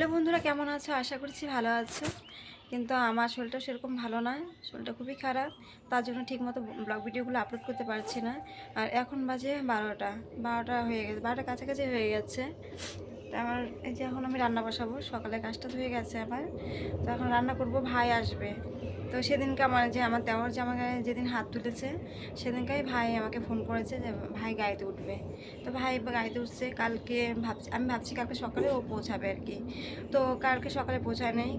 Hello বন্ধুরা, কেমন আছো? আশা করছি ভালো আছো। কিন্তু আমার শরীরটা সেরকম ভালো না, শরীরটা খুবই খারাপ, তার জন্য ঠিকমতো ব্লগ ভিডিওগুলো আপলোড করতে পারছি না। আর এখন বাজে বারোটা বারোটা হয়ে গেছে, বারোটা কাছাকাছি হয়ে গেছে। তা আমার এই যে এখন আমি রান্না বসাবো, সকালে কাজটা ধুয়ে গেছে আমার। তো এখন রান্না করব, ভাই আসবে। তো সেদিনকে আমার যে আমার দেওয়ার যে আমাকে যেদিন হাত তুলেছে, সেদিনকেই ভাই আমাকে ফোন করেছে যে ভাই গাড়িতে উঠবে। তো ভাই গাড়িতে উঠছে, কালকে ভাবছি, আমি ভাবছি কালকে সকালে ও পৌঁছাবে আর কি। তো কালকে সকালে পৌঁছায় নেই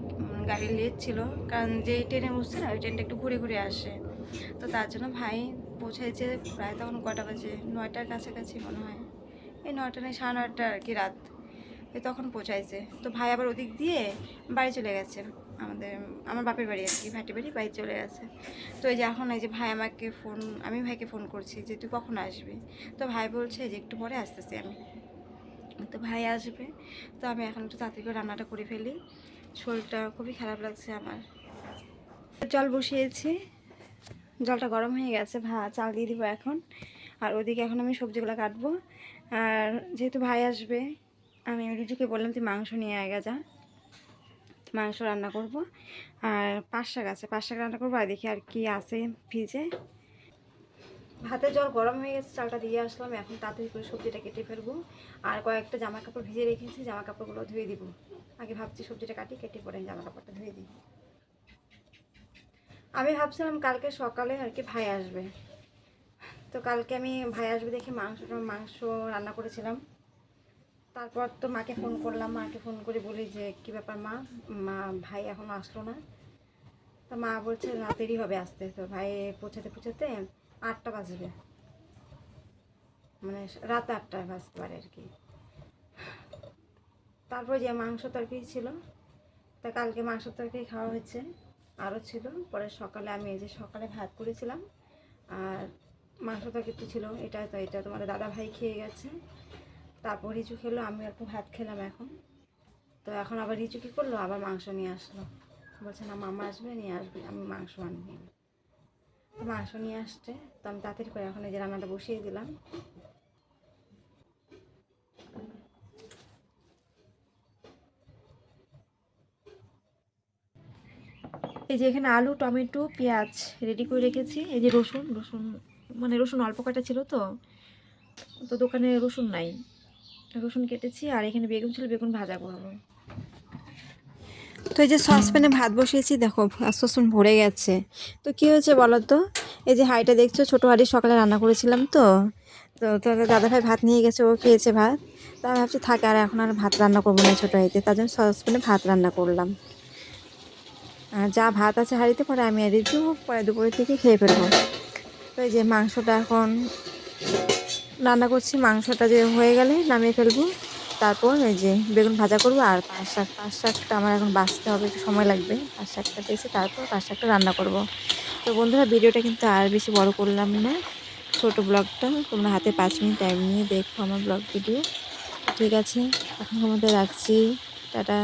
গাড়ি লেট ছিল, কারণ যে ট্রেনে উঠছে না, ওই ট্রেনটা একটু ঘুরে ঘুরে আসে। তো তার জন্য ভাই পৌঁছাইছে প্রায় তখন কটা বাজে, নয়টার কাছাকাছি মনে হয়। এই নয়টা নেই, সাড়ে নয়টা আর কি রাত। এই তখন পৌঁছাইছে। তো ভাই আবার ওদিক দিয়ে বাড়ি চলে গেছে। আমাদের, আমার বাপের বাড়ি আর কি ভাটি বাড়ি বাড়ি চলে গেছে। তো এই যে এখন এই যে ভাই আমাকে ফোন, আমি ভাইকে ফোন করছি যে তুই কখন আসবি? তো ভাই বলছে যে একটু পরে আসতেছি আমি। তো ভাই আসবে। তো আমি এখন একটু তাড়াতাড়ি করে রান্নাটা করে ফেলি। শরীরটা খুবই খারাপ লাগছে আমার। জল বসিয়েছি। জলটা গরম হয়ে গেছে ভা চাল দিয়ে দিব এখন। আর ওদিকে এখন আমি সবজিগুলো কাটবো। আর যেহেতু ভাই আসবে আমি রিজুকে বললাম, তুই মাংস নিয়ে আগে যা। মাংস রান্না করব। আর পাঁচ শাক আছে, পাঁচ শাক রান্না করব। আর দেখি আর কি আছে ফ্রিজে। ভাতের জল গরম হয়ে গেছে, চালটা দিয়ে আসলাম। এখন তাড়াতাড়ি করে সবজিটা কেটে ফেলব। আর কয়েকটা জামা কাপড় ভিজে রেখেছি জামা কাপড়গুলো ধুয়ে দিব। আগে ভাবছি সবজিটা কাটি, কেটে পরে জামা কাপড়টা ধুয়ে দিই। আমি ভাবছিলাম কালকে সকালে আর কি ভাই আসবে। তো কালকে আমি ভাই আসবে দেখে মাংস মাংস রান্না করেছিলাম। তারপর তো মাকে ফোন করলাম, মাকে ফোন করে বলি যে, কী ব্যাপার মা? মা, ভাই এখন আসলো না? তো মা বলছে রাতেরই হবে আসতে। তো ভাই পৌঁছাতে পৌঁছাতে আটটা বাজবে। মানে রাত আটটায় বাজতে পারে আর কি। তারপর যে মাংস তরকারি ছিল, তা কালকে মাংস তরকারি খাওয়া হয়েছে, আরও ছিল। পরে সকালে আমি এই যে সকালে ভাত করেছিলাম, আর মাংস তরকারি ছিল, এটা তো, এটা তোমাদের দাদা ভাই খেয়ে গেছে। তারপর রিচু খেলো আমি একটু ভাত খেলাম এখন। তো এখন আবার রিচু কী করল? আবার মাংস নিয়ে আসলো। বলছে, না, মামা আসবে, নিয়ে আসবে, আমি মাংস আনব। তো মাংস নিয়ে আসছে। তো আমি তাড়াতাড়ি করে এখন এই যে রান্নাটা বসিয়ে দিলাম। এই যে এখানে আলু, টমেটো, পেঁয়াজ রেডি করে রেখেছি। এই যে রসুন রসুন মানে রসুন অল্প কাটা ছিল তো? তো দোকানে রসুন নাই। রসুন কেটেছি আর এখানে বেগুন ছিল, বেগুন ভাজা করব। তো এই যে সসপ্যানে ভাত বসিয়েছি, দেখো সসপ্যান ভরে গেছে। তো কী হয়েছে বলো তো? এই যে হাঁড়িটা দেখছ, ছোটো হাঁড়ি, সকালে রান্না করেছিলাম তো। তো তোদের দাদাভাই ভাত নিয়ে গেছে, ও খেয়েছে ভাত। তা আমি ভাবছি, থাকে, আর এখন আর ভাত রান্না করব না ছোটো হাঁড়িতে। তার জন্য সসপ্যানে ভাত রান্না করলাম। আর যা ভাত আছে হাঁড়িতে, পরে আমি আর পরে দুপুরের থেকে খেয়ে ফেলব। তো এই যে মাংসটা এখন রান্না করছি, মাংসটা যে হয়ে গেলে নামিয়ে ফেলব। তারপর এই যে বেগুন ভাজা করব আর পাঁচ শাক, পাঁচ শাকটা আমার এখন বাঁচতে হবে, একটু সময় লাগবে। পাঁচ শাকটা দিয়েছি, তারপর পাঁচ শাকটা রান্না করব। তো বন্ধুরা, ভিডিওটা কিন্তু আর বেশি বড় করলাম না। ছোট ব্লগটা, তোমরা হাতে পাঁচ মিনিট টাইম নিয়ে দেখো আমার ব্লগ ভিডিও। ঠিক আছে, এখন মধ্যে রাখছি। টাটা।